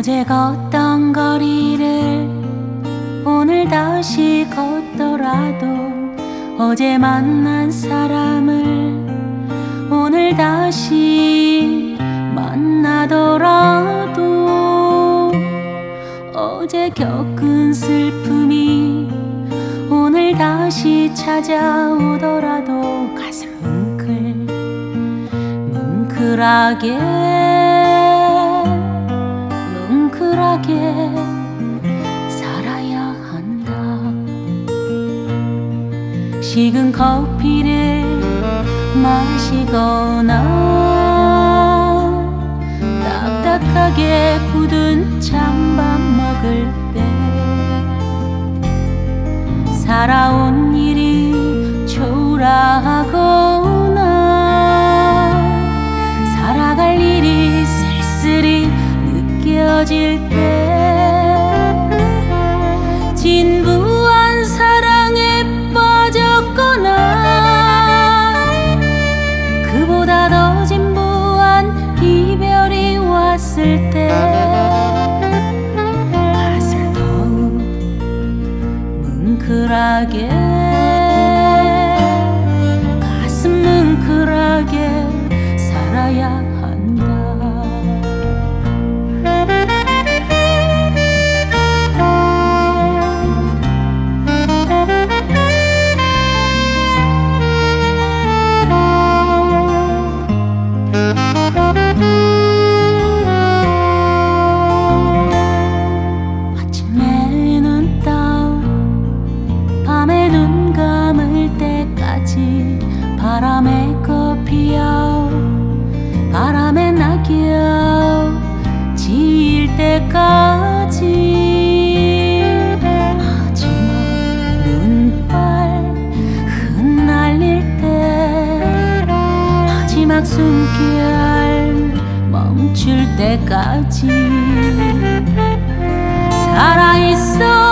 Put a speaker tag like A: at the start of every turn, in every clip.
A: 어제 걷던 거리를 오늘 다시 걷더라도 어제 만난 사람을 오늘 다시 만나더라도 어제 겪은 슬픔이 오늘 다시 찾아오더라도 가슴 뭉클 뭉클하게 뭉클하게 살아야 한다. 식은 커피를 마시거나 딱딱하게 굳은 찬밥 먹을 때 살아온 일이 초라하 느껴질 때 진부한 사랑에 빠졌거나 그보다 더 진부한 이별이 왔을 때 가슴 더욱 뭉클하게 때까지 바람에 꽃피어 바람에 낙엽 지일 때까지. 마지막 눈발 흩날릴 때 마지막 숨결 멈출 때까지. 살아있어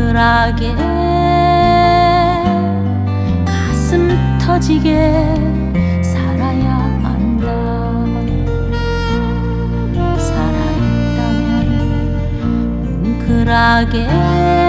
A: 뭉클하게 가슴 터지게 살아야 한다. 살아있다면 뭉클하게